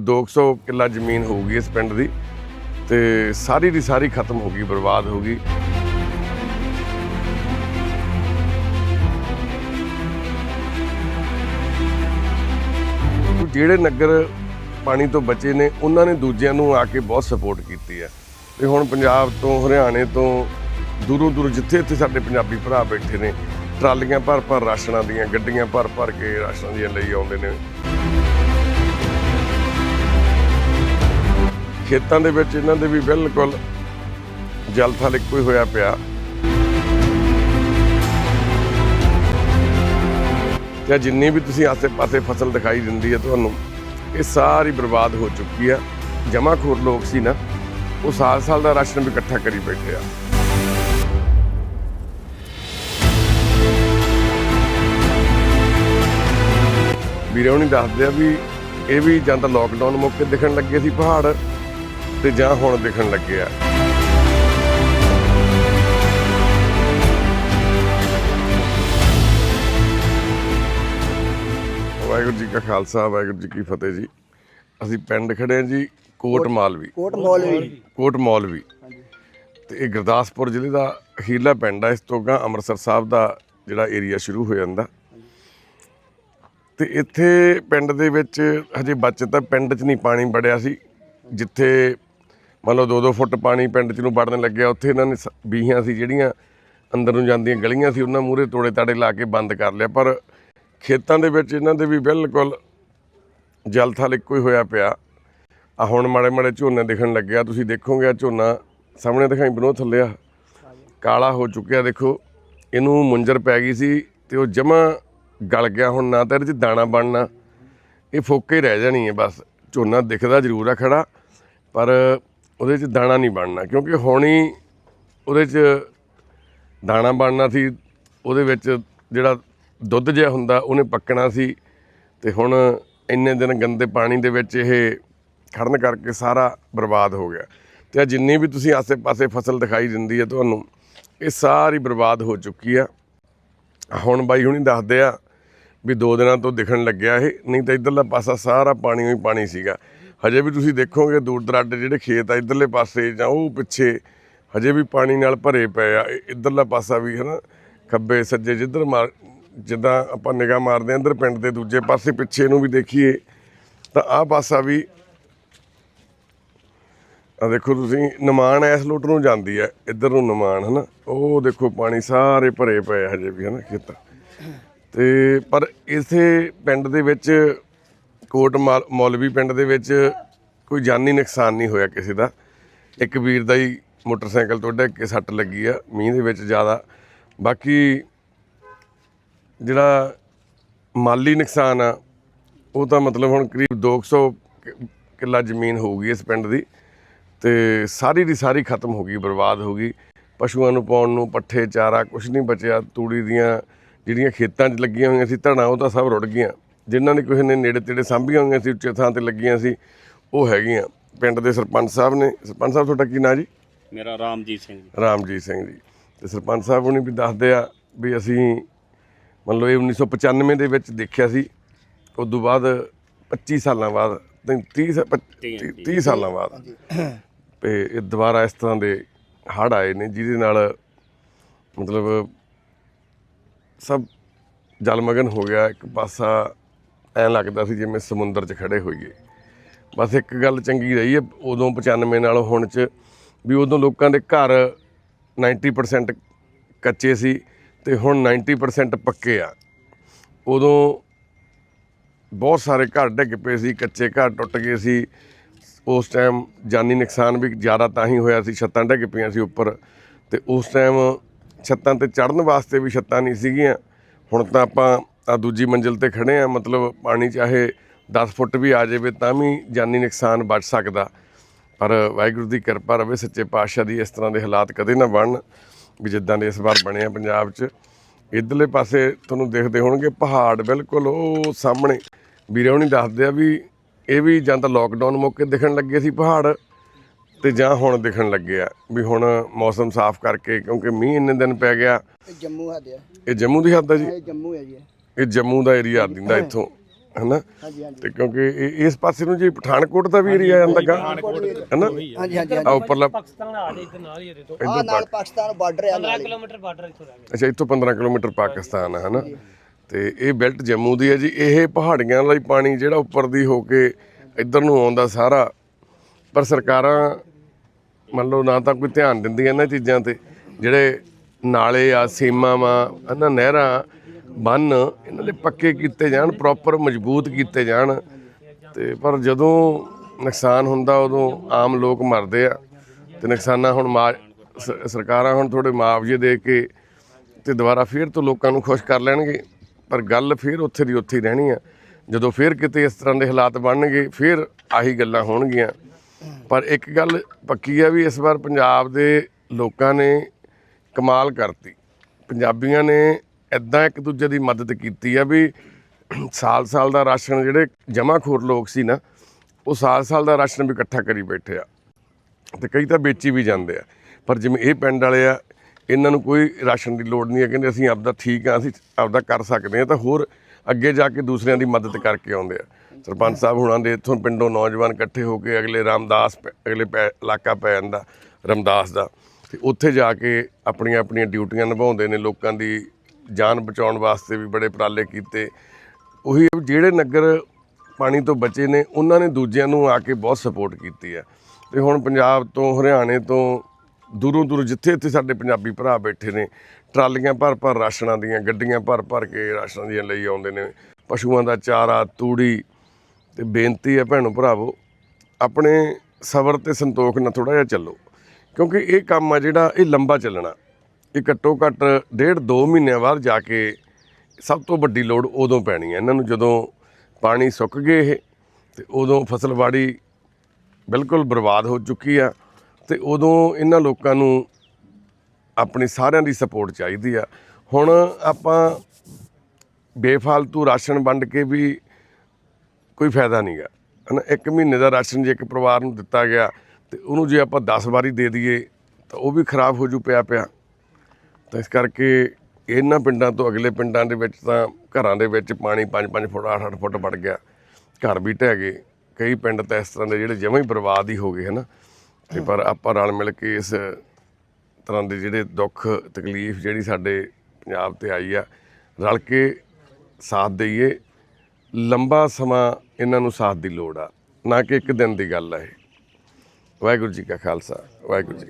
200 ਕਿੱਲਾ ਜ਼ਮੀਨ ਹੋਊਗੀ ਇਸ ਪਿੰਡ ਦੀ ਤੇ ਸਾਰੀ ਦੀ ਸਾਰੀ ਖਤਮ ਹੋ ਗਈ, ਬਰਬਾਦ ਹੋ ਗਈ। ਜਿਹੜੇ ਨਗਰ ਪਾਣੀ ਤੋਂ ਬਚੇ ਨੇ, ਉਹਨਾਂ ਨੇ ਦੂਜਿਆਂ ਨੂੰ ਆ ਕੇ ਬਹੁਤ ਸਪੋਰਟ ਕੀਤੀ ਹੈ। ਤੇ ਹੁਣ ਪੰਜਾਬ ਤੋਂ, ਹਰਿਆਣੇ ਤੋਂ, ਦੂਰੋਂ ਦੂਰ ਜਿੱਥੇ ਇੱਥੇ ਸਾਡੇ ਪੰਜਾਬੀ ਭਰਾ ਬੈਠੇ ਨੇ, ਟਰਾਲੀਆਂ ਭਰ ਭਰ ਰਾਸ਼ਨਾਂ ਦੀਆਂ, ਗੱਡੀਆਂ ਭਰ ਭਰ ਕੇ ਰਾਸ਼ਨਾਂ ਦੀਆਂ ਲਈ ਆਉਂਦੇ ਨੇ। ਖੇਤਾਂ ਦੇ ਵਿੱਚ ਇਹਨਾਂ ਦੇ ਵੀ ਬਿਲਕੁਲ ਜਲ ਥਲ ਇੱਕੋ ਹੀ ਹੋਇਆ ਪਿਆ। ਜਾਂ ਜਿੰਨੀ ਵੀ ਤੁਸੀਂ ਆਸੇ-ਪਾਸੇ ਫਸਲ ਦਿਖਾਈ ਦਿੰਦੀ ਹੈ ਤੁਹਾਨੂੰ, ਇਹ ਸਾਰੀ ਬਰਬਾਦ ਹੋ ਚੁੱਕੀ ਆ ਜਮਾਖੋਰ ਲੋਕ ਸੀ ਨਾ, ਉਹ ਸਾਲ-ਸਾਲ ਦਾ ਰਾਸ਼ਨ ਵੀ ਇਕੱਠਾ ਕਰੀ ਬੈਠੇ ਆ। ਵੀਰੇ ਹੁਣੀ ਦੱਸਦੇ ਆ ਵੀ ਇਹ ਵੀ ਜਾਂ ਤਾਂ ਲੋਕਡਾਊਨ ਮੌਕੇ ਦਿਖਣ ਲੱਗੇ ਸੀ ਪਹਾੜ। ਤੇ ਜਾਂ ਹੁਣ ਦਿਖਣ ਲੱਗੇ ਆ। ਵਾਹਿਗੁਰੂ ਜੀ ਕਾ ਖਾਲਸਾ ਵਾਹਿਗੁਰੂ ਜੀ ਕੀ ਫਤਿਹ ਜੀ। ਅਸੀਂ ਪਿੰਡ ਖੜੇ ਹਾਂ ਜੀ ਕੋਟ ਮਾਲਵੀ। ਕੋਟ ਮੌਲਵੀ। ਕੋਟ ਮੌਲਵੀ। ਤੇ ਇਹ ਗੁਰਦਾਸਪੁਰ ਜ਼ਿਲ੍ਹੇ ਦਾ ਅਖੀਰਲਾ ਪਿੰਡ ਆ ਇਸ ਤੋਂ ਅਗਾਂਹ ਅੰਮ੍ਰਿਤਸਰ ਸਾਹਿਬ ਦਾ ਜਿਹੜਾ ਏਰੀਆ ਸ਼ੁਰੂ ਹੋ ਜਾਂਦਾ। ਤੇ ਇੱਥੇ ਪਿੰਡ ਦੇ ਵਿੱਚ ਹਜੇ ਬਚਤ ਤਾਂ ਪਿੰਡ 'ਚ ਨਹੀਂ ਪਾਣੀ ਵੜਿਆ ਸੀ ਜਿੱਥੇ ਮੰਨ ਲਓ 2-2 ਫੁੱਟ ਪਾਣੀ ਪਿੰਡ 'ਚ ਨੂੰ ਵੜਨ ਲੱਗਿਆ, ਉੱਥੇ ਇਹਨਾਂ ਨੇ ਸ- ਬੀਹੀਆਂ ਸੀ ਜਿਹੜੀਆਂ ਅੰਦਰ ਨੂੰ ਜਾਂਦੀਆਂ ਗਲੀਆਂ ਸੀ, ਉਹਨਾਂ ਮੂਹਰੇ ਤੋੜੇ ਤਾੜੇ ਲਾ ਕੇ ਬੰਦ ਕਰ ਲਿਆ। ਪਰ ਖੇਤਾਂ ਦੇ ਵਿੱਚ ਇਹਨਾਂ ਦੇ ਵੀ ਬਿਲਕੁਲ ਜਲ ਥਲ ਇੱਕੋ ਹੀ ਹੋਇਆ ਪਿਆ। ਆ ਹੁਣ ਮਾੜੇ ਮਾੜੇ ਝੋਨੇ ਦਿਖਣ ਲੱਗਿਆ। ਤੁਸੀਂ ਦੇਖੋਗੇ ਆ ਝੋਨਾ ਸਾਹਮਣੇ ਦਿਖਾਈ ਬਨੋ ਥੱਲੇ ਆ। ਕਾਲਾ ਹੋ ਚੁੱਕਿਆ, ਦੇਖੋ। ਇਹਨੂੰ ਮੁੰਜਰ ਪੈ ਗਈ ਸੀ ਤੇ ਉਹ ਜਮਾ ਗਲ ਗਿਆ। ਹੁਣ ਨਾ ਤਾਂ ਇਹਦੇ 'ਚ ਦਾਣਾ ਬਣਨਾ, ਇਹ ਫੋਕੇ ਰਹਿ ਜਾਣੀ ਹੈ ਬਸ। ਝੋਨਾ ਦਿਖਦਾ ਜ਼ਰੂਰ ਆ ਖੜਾ। ਪਰ ਉਹਦੇ 'ਚ ਦਾਣਾ ਨਹੀਂ ਬਣਨਾ, ਕਿਉਂਕਿ ਹੁਣੀ ਉਹਦੇ 'ਚ ਦਾਣਾ ਬਣਨਾ ਸੀ, ਉਹਦੇ ਵਿੱਚ ਜਿਹੜਾ ਦੁੱਧ ਜਿਹਾ ਹੁੰਦਾ, ਉਹਨੇ ਪੱਕਣਾ ਸੀ ਤੇ ਹੁਣ ਇੰਨੇ ਦਿਨ ਗੰਦੇ ਪਾਣੀ ਦੇ ਵਿੱਚ ਇਹ ਖੜਨ ਕਰਕੇ ਸਾਰਾ ਬਰਬਾਦ ਹੋ ਗਿਆ। ਤੇ ਜਿੰਨੀ ਵੀ ਤੁਸੀਂ ਆਸੇ-ਪਾਸੇ ਫਸਲ ਦਿਖਾਈ ਦਿੰਦੀ ਹੈ ਤੁਹਾਨੂੰ, ਇਹ ਸਾਰੀ ਬਰਬਾਦ ਹੋ ਚੁੱਕੀ ਆ। ਹੁਣ ਬਾਈ ਹੁਣੀ ਦੱਸਦੇ ਆ ਵੀ ਦੋ ਦਿਨਾਂ ਤੋਂ ਦਿਖਣ ਲੱਗਿਆ ਇਹ, ਨਹੀਂ ਤਾਂ ਇਧਰਲਾ ਪਾਸਾ ਸਾਰਾ ਪਾਣੀ ਹੀ ਪਾਣੀ ਸੀਗਾ। ਹਜੇ ਵੀ ਤੁਸੀਂ ਦੇਖੋਗੇ ਦੂਰ ਦਰਾਡੇ ਜਿਹੜੇ ਖੇਤ ਆ, ਇਧਰਲੇ ਪਾਸੇ ਜਾਂ ਉਹ ਪਿੱਛੇ, ਹਜੇ ਵੀ ਪਾਣੀ ਨਾਲ ਭਰੇ ਪਏ ਆ। ਇਹ ਇਧਰਲਾ ਪਾਸਾ ਵੀ ਹਨਾ, ਖੱਬੇ ਸੱਜੇ ਜਿੱਧਰ ਮਾਰ, ਜਿੱਦਾਂ ਆਪਾਂ ਨਿਗਾਹ ਮਾਰਦੇ ਆਂ ਇੱਧਰ ਪਿੰਡ ਦੇ ਦੂਜੇ ਪਾਸੇ ਪਿੱਛੇ ਨੂੰ ਵੀ ਦੇਖੀਏ, ਤਾਂ ਆਹ ਪਾਸਾ ਵੀ ਆ ਦੇਖੋ ਤੁਸੀਂ ਨਿਮਾਣ ਇਸ ਲੁੱਟ ਨੂੰ ਜਾਂਦੀ ਹੈ ਇੱਧਰ ਨੂੰ ਨਿਮਾਣ ਹਨਾ, ਉਹ ਦੇਖੋ ਪਾਣੀ ਸਾਰੇ ਭਰੇ ਪਏ ਹਜੇ ਵੀ ਹਨਾ ਖੇਤਾਂ। ਤੇ ਪਰ ਇਸੇ ਪਿੰਡ ਦੇ ਵਿੱਚ ਕੋਟ ਮਾਲ- ਮੌਲਵੀ ਪਿੰਡ ਦੇ ਵਿੱਚ ਕੋਈ ਜਾਨੀ ਨੁਕਸਾਨ ਨਹੀਂ ਹੋਇਆ ਕਿਸੇ ਦਾ। ਇੱਕ ਵੀਰ ਦਾ ਹੀ ਮੋਟਰਸਾਈਕਲ ਤੋਂ ਡਿੱਗ ਕੇ ਸੱਟ ਲੱਗੀ ਆ, ਮੀਂਹ ਦੇ ਵਿੱਚ ਜ਼ਿਆਦਾ। ਬਾਕੀ ਜਿਹੜਾ ਮਾਲੀ ਨੁਕਸਾਨ ਆ, ਉਹ ਤਾਂ ਮਤਲਬ ਹੁਣ ਕਰੀਬ 200 ਕਿ- ਕਿੱਲਾ ਜ਼ਮੀਨ ਹੋਊਗੀ ਇਸ ਪਿੰਡ ਦੀ। ਤੇ ਸਾਰੀ ਦੀ ਸਾਰੀ ਖਤਮ ਹੋ ਗਈ, ਬਰਬਾਦ ਹੋ ਗਈ। ਪਸ਼ੂਆਂ ਨੂੰ ਪਾਉਣ ਨੂੰ ਪੱਠੇ, ਚਾਰਾ ਕੁਝ ਨਹੀਂ ਬਚਿਆ। ਤੂੜੀ ਦੀਆਂ ਜਿਹੜੀਆਂ ਖੇਤਾਂ 'ਚ ਲੱਗੀਆਂ ਹੋਈਆਂ ਸੀ ਧਣਾ ਉਹ ਤਾਂ ਸਭ ਰੁੜ ਗਈਆਂ। ਜਿਨ੍ਹਾਂ ਨੇ ਕਿਸੇ ਨੇ ਨੇੜੇ ਤੇੜੇ ਸਾਂਭੀਆਂ ਹੋਈਆਂ ਸੀ ਉੱਚੇ ਥਾਂ ਤੇ ਲੱਗੀਆਂ ਸੀ ਉਹ ਹੈਗੀਆਂ। ਪਿੰਡ ਦੇ ਸਰਪੰਚ ਸਾਹਿਬ ਨੇ ਸਰਪੰਚ ਸਾਹਿਬ ਤੁਹਾਡਾ ਕੀ ਨਾਂ ਜੀ? ਮੇਰਾ ਰਾਮਜੀਤ ਸਿੰਘ ਜੀ। ਰਾਮਜੀਤ ਸਿੰਘ ਜੀ। ਤੇ ਸਰਪੰਚ ਸਾਹਿਬ ਹੁਣੀ ਵੀ ਦੱਸਦੇ ਆ ਵੀ ਅਸੀਂ ਮੰਨ ਲਓ ਇਹ 1995 ਦੇ ਵਿੱਚ ਦੇਖਿਆ ਸੀ ਉਸ ਤੋਂ ਬਾਅਦ 25 ਸਾਲਾਂ ਬਾਅਦ ਨਹੀਂ, 30 ਸਾ- ਪੱਚ- ਤੀਹ, 30 ਸਾਲਾਂ ਬਾਅਦ ਤੇ ਇਹ ਦੁਬਾਰਾ ਇਸ ਤਰ੍ਹਾਂ ਦੇ ਹੜ੍ਹ ਆਏ ਨੇ ਜਿਹਦੇ ਨਾਲ ਮਤਲਬ ਸਭ ਜਲਮਗਨ ਹੋ ਗਿਆ ਇੱਕ ਪਾਸਾ ਐਂ ਲੱਗਦਾ ਸੀ ਜਿਵੇਂ ਸਮੁੰਦਰ 'ਚ ਖੜੇ ਹੋਈਏ। ਬਸ ਇੱਕ ਗੱਲ ਚੰਗੀ ਰਹੀ ਹੈ, ਉਦੋਂ 95 ਨਾਲ ਹੁਣ 'ਚ ਵੀ ਉਦੋਂ ਲੋਕਾਂ ਦੇ ਘਰ 90% ਕੱਚੇ ਸੀ ਤੇ ਹੁਣ 90% ਪੱਕੇ ਆ। ਉਦੋਂ ਬਹੁਤ ਸਾਰੇ ਘਰ ਡਿੱਗ ਪਏ ਸੀ, ਕੱਚੇ ਘਰ ਟੁੱਟ ਗਏ ਸੀ। ਉਸ ਟਾਈਮ ਜਾਨੀ ਨੁਕਸਾਨ ਵੀ ਜ਼ਿਆਦਾ ਤਾਂ ਹੀ ਹੋਇਆ ਸੀ, ਛੱਤਾਂ ਡਿੱਗ ਪਈਆਂ ਸੀ ਉੱਪਰ। ਤੇ ਉਸ ਟਾਈਮ ਛੱਤਾਂ ਤੇ ਚੜਨ ਵਾਸਤੇ ਵੀ ਛੱਤਾਂ ਨਹੀਂ ਸੀਗੀਆਂ। ਹੁਣ ਤਾਂ ਆਪਾਂ ਆ ਦੂਜੀ ਮੰਜ਼ਿਲ ਤੇ ਖੜੇ ਆ ਮਤਲਬ ਪਾਣੀ ਚਾਹੇ 10 ਫੁੱਟ ਵੀ ਆ ਜਾਵੇ ਤਾਂ ਵੀ ਜਾਨੀ ਨੁਕਸਾਨ ਬਚ ਸਕਦਾ। ਪਰ ਵਾਹਿਗੁਰੂ ਦੀ ਕਿਰਪਾ ਰਵੇ ਸੱਚੇ ਪਾਤਸ਼ਾਹ ਦੀ ਇਸ ਤਰ੍ਹਾਂ ਦੇ ਹਾਲਾਤ ਕਦੇ ਨਾ ਬਣਨ ਵੀ ਜਿੱਦਾਂ ਦੇ ਇਸ ਵਾਰ ਬਣੇ ਆ ਪੰਜਾਬ 'ਚ। ਇਧਰਲੇ ਪਾਸੇ ਤੁਹਾਨੂੰ ਦੇਖਦੇ ਹੋਣਗੇ ਪਹਾੜ ਬਿਲਕੁਲ ਉਹ ਸਾਹਮਣੇ। ਵੀਰੇ ਹੁਣੀ ਦੱਸਦੇ ਆ ਵੀ ਇਹ ਵੀ ਜਾਂ ਤਾਂ ਲੋਕਡਾਊਨ ਮੌਕੇ ਦਿਖਣ ਲੱਗੇ ਸੀ ਪਹਾੜ ਤੇ ਜਾਂ ਹੁਣ ਦਿਖਣ ਲੱਗੇ ਆ। ਵੀ ਹੁਣ ਮੌਸਮ ਸਾਫ਼ ਕਰਕੇ ਕਿਉਂਕਿ ਮੀਂਹ ਇੰਨੇ ਦਿਨ ਪੈ ਗਿਆ। ਇਹ ਜੰਮੂ ਹੱਦ ਆ। ਇਹ ਜੰਮੂ ਦੀ ਹੱਦ ਆ ਜੀ? ਇਹ ਜੰਮੂ ਹੈ ਜੀ। ਇਹ ਜੰਮੂ ਦਾ ਏਰੀਆ ਦਿੰਦਾ ਇੱਥੋਂ ਹਨਾ? ਤੇ ਕਿਉਂਕਿ ਇਹ- ਇਸ ਪਾਸੇ ਨੂੰ ਜੀ ਪਠਾਨਕੋਟ ਦਾ ਵੀ ਏਰੀਆ ਆਂਦਾ ਗਾ ਹਨਾ? ਹਾਂਜੀ ਹਾਂਜੀ ਆ ਉੱਪਰਲਾ ਪਾਕਿਸਤਾਨ ਆ ਜੇ ਇੱਧਰ ਨਾਲ ਹੀ ਇਹਦੇ ਤੋਂ ਆ ਨਾਲ ਪਾਕਿਸਤਾਨ ਬਾਰਡਰ ਆ 15 ਨਾਲ ਹੀ। ਕਿਲੋਮੀਟਰ ਬਾਰਡਰ ਇੱਥੋਂ ਰਹਿ ਗਿਆ। ਅੱਛਾ ਇੱਥੋਂ 15 ਕਿਲੋਮੀਟਰ ਪਾਕਿਸਤਾਨ ਹੈ ਹਨਾ? ਤੇ ਇਹ ਬੈਲਟ ਜੰਮੂ ਦੀ ਹੈ ਜੀ। ਇਹ ਪਹਾੜੀਆਂ ਵਾਲਾ ਹੀ ਪਾਣੀ ਜਿਹੜਾ ਉੱਪਰ ਦੀ ਹੋ ਕੇ ਇੱਧਰ ਨੂੰ ਆਉਂਦਾ ਸਾਰਾ। ਪਰ ਸਰਕਾਰਾਂ ਮੰਨ ਲਓ ਨਾ ਤਾਂ ਕੋਈ ਧਿਆਨ ਦਿੰਦੀਆਂ ਇਹਨਾਂ ਚੀਜ਼ਾਂ ਤੇ। ਜਿਹੜੇ ਨਾਲੇ ਆ ਸੀਮਾਵਾਂ ਇਹਨਾਂ ਨਹਿਰਾਂ ਬੰਨ ਇਹਨਾਂ ਦੇ ਪੱਕੇ ਕੀਤੇ ਜਾਣ ਪ੍ਰੋਪਰ ਮਜ਼ਬੂਤ ਕੀਤੇ ਜਾਣ। ਤੇ ਪਰ ਜਦੋਂ ਨੁਕਸਾਨ ਹੁੰਦਾ, ਉਦੋਂ ਆਮ ਲੋਕ ਮਰਦੇ ਆ। ਤੇ ਨੁਕਸਾਨਾਂ ਹੁਣ ਮਾ ਸਰਕਾਰਾਂ ਹੁਣ ਥੋੜੇ ਮੁਆਵਜ਼ੇ ਦੇ ਕੇ ਤੇ ਦੁਬਾਰਾ ਫੇਰ ਤੋਂ ਲੋਕਾਂ ਨੂੰ ਖੁਸ਼ ਕਰ ਲੈਣਗੇ। ਪਰ ਗੱਲ ਫੇਰ ਉੱਥੇ ਦੀ ਉੱਥੇ ਹੀ ਰਹਿਣੀ ਆ। ਜਦੋਂ ਫੇਰ ਕਿਤੇ ਇਸ ਤਰ੍ਹਾਂ ਦੇ ਹਾਲਾਤ ਬਣਨਗੇ, ਫੇਰ ਆਹੀ ਗੱਲਾਂ ਹੋਣਗੀਆਂ। ਪਰ ਇੱਕ ਗੱਲ ਪੱਕੀ ਆ ਵੀ ਇਸ ਵਾਰ ਪੰਜਾਬ ਦੇ ਲੋਕਾਂ ਨੇ ਕਮਾਲ ਕਰਤੀ। ਪੰਜਾਬੀਆਂ ਨੇ ਇਦਾਂ ਇੱਕ ਦੂਜੇ ਦੀ ਮਦਦ ਕੀਤੀ ਆ ਵੀ ਸਾਲ-ਸਾਲ ਦਾ ਰਾਸ਼ਨ ਜਿਹੜੇ ਜਮਾਖੋਰ ਲੋਕ ਸੀ ਨਾ, ਉਹ ਸਾਲ-ਸਾਲ ਦਾ ਰਾਸ਼ਨ ਵੀ ਇਕੱਠਾ ਕਰੀ ਬੈਠੇ ਆ ਤੇ ਕਈ ਤਾਂ ਵੇਚੀ ਵੀ ਜਾਂਦੇ ਆ। ਪਰ ਜਿਵੇਂ ਇਹ ਪਿੰਡ ਵਾਲੇ ਆ, ਇਹਨਾਂ ਨੂੰ ਕੋਈ ਰਾਸ਼ਨ ਦੀ ਲੋੜ ਨਹੀਂ ਹੈ, ਕਹਿੰਦੇ ਅਸੀਂ ਆਪਦਾ ਠੀਕ ਆ, ਅਸੀਂ ਆਪਦਾ ਕਰ ਸਕਦੇ ਆ, ਤਾਂ ਹੋਰ ਅੱਗੇ ਜਾ ਕੇ ਦੂਸਰਿਆਂ ਦੀ ਮਦਦ ਕਰਕੇ ਆਉਂਦੇ ਆ। ਸਰਪੰਚ ਸਾਹਿਬ ਹੁਣਾਂ ਦੇ ਇੱਥੋਂ ਪਿੰਡੋਂ ਨੌਜਵਾਨ ਇਕੱਠੇ ਹੋ ਕੇ ਅਗਲੇ ਰਾਮਦਾਸ ਪੈ- ਅਗਲੇ ਪੈ- ਇਲਾਕਾ ਪੈ ਜਾਂਦਾ, ਰਮਦਾਸ ਦਾ। ਤੇ ਉੱਥੇ ਜਾ ਕੇ ਆਪਣੀਆਂ ਆਪਣੀਆਂ ਡਿਊਟੀਆਂ ਨਿਭਾਉਂਦੇ ਨੇ ਲੋਕਾਂ ਦੀ ਜਾਨ ਬਚਾਉਣ ਵਾਸਤੇ ਵੀ ਬੜੇ ਉਪਰਾਲੇ ਕੀਤੇ। ਉਹੀ ਜਿਹੜੇ ਨਗਰ ਪਾਣੀ ਤੋਂ ਬਚੇ ਨੇ, ਉਹਨਾਂ ਨੇ ਦੂਜਿਆਂ ਨੂੰ ਆ ਕੇ ਬਹੁਤ ਸਪੋਰਟ ਕੀਤੀ ਹੈ। ਤੇ ਹੁਣ ਪੰਜਾਬ ਤੋਂ, ਹਰਿਆਣੇ ਤੋਂ, ਦੂਰੋਂ ਦੂਰ ਜਿੱਥੇ ਇੱਥੇ ਸਾਡੇ ਪੰਜਾਬੀ ਭਰਾ ਬੈਠੇ ਨੇ, ਟਰਾਲੀਆਂ ਭਰ ਭਰ ਰਾਸ਼ਨਾਂ ਦੀਆਂ, ਗੱਡੀਆਂ ਭਰ ਭਰ ਕੇ ਰਾਸ਼ਨਾਂ ਦੀਆਂ ਲਈ ਆਉਂਦੇ ਨੇ। ਪਸ਼ੂਆਂ ਦਾ ਚਾਰਾ, ਤੂੜੀ, ਤੇ ਬੇਨਤੀ ਹੈ ਭੈਣੋ ਭਰਾਵੋ, ਆਪਣੇ ਸਬਰ ਤੇ ਸੰਤੋਖ ਨਾਲ ਥੋੜਾ ਜਿਹਾ ਚੱਲੋ। ਕਿਉਂਕਿ ਇਹ ਕੰਮ ਆ ਜਿਹੜਾ, ਇਹ ਲੰਬਾ ਚੱਲਣਾ। ਇਹ ਘੱਟੋ ਘੱਟ ਡੇਢ ਦੋ ਮਹੀਨਿਆਂ ਬਾਅਦ ਜਾ ਕੇ ਸਭ ਤੋਂ ਵੱਡੀ ਲੋੜ ਉਦੋਂ ਪੈਣੀ ਹੈ। ਇਹਨਾਂ ਨੂੰ ਜਦੋਂ ਪਾਣੀ ਸੁੱਕ ਗਏ ਇਹ, ਤੇ ਉਦੋਂ ਫਸਲਵਾੜੀ ਬਿਲਕੁਲ ਬਰਬਾਦ ਹੋ ਚੁੱਕੀ ਆ, ਤੇ ਉਦੋਂ ਇਹਨਾਂ ਲੋਕਾਂ ਨੂੰ ਆਪਣੀ ਸਾਰਿਆਂ ਦੀ ਸਪੋਰਟ ਚਾਹੀਦੀ ਆ। ਹੁਣ ਆਪਾਂ ਬੇਫਾਲਤੂ ਰਾਸ਼ਨ ਵੰਡ ਕੇ ਵੀ ਕੋਈ ਫਾਇਦਾ ਨਹੀਂਗਾ ਹਨਾ, ਇੱਕ ਮਹੀਨੇ ਦਾ ਰਾਸ਼ਨ ਜੇ ਇੱਕ ਪਰਿਵਾਰ ਨੂੰ ਦਿੱਤਾ ਗਿਆ, ਤੇ ਉਹਨੂੰ ਜੇ ਆਪਾਂ 10 ਵਾਰੀ ਦੇ ਦਈਏ, ਤਾਂ ਉਹ ਵੀ ਖਰਾਬ ਹੋ ਜੂ ਪਿਆ ਪਿਆ ਤਾਂ ਇਸ ਕਰਕੇ ਇਹਨਾਂ ਪਿੰਡਾਂ ਤੋਂ ਅਗਲੇ ਪਿੰਡਾਂ ਦੇ ਵਿੱਚ ਤਾਂ ਘਰਾਂ ਦੇ ਵਿੱਚ ਪਾਣੀ 5-5 ਫੁੱਟ 8-8 ਫੁੱਟ ਵੜ ਗਿਆ। ਘਰ ਵੀ ਢਹਿ ਗਏ। ਕਈ ਪਿੰਡ ਤਾਂ ਇਸ ਤਰ੍ਹਾਂ ਦੇ ਜਿਹੜੇ ਜਮਾਂ ਹੀ ਬਰਬਾਦ ਹੀ ਹੋ ਗਏ, ਹਨਾ? ਤੇ ਪਰ ਆਪਾਂ ਰਲ ਮਿਲ ਕੇ ਇਸ ਤਰ੍ਹਾਂ ਦੇ ਜਿਹੜੇ ਦੁੱਖ, ਤਕਲੀਫ ਜਿਹੜੀ ਸਾਡੇ ਪੰਜਾਬ ਤੇ ਆਈ ਆ, ਰਲ ਕੇ ਸਾਥ ਦਈਏ। ਲੰਬਾ ਸਮਾਂ ਇਹਨਾਂ ਨੂੰ ਸਾਥ ਦੀ ਲੋੜ ਆ। ਨਾ ਕਿ ਇੱਕ ਦਿਨ ਦੀ ਗੱਲ ਆ ਇਹ। ਵਾਹਿਗੁਰੂ ਜੀ ਕਾ ਖਾਲਸਾ, ਵਾਹਿਗੁਰੂ ਜੀ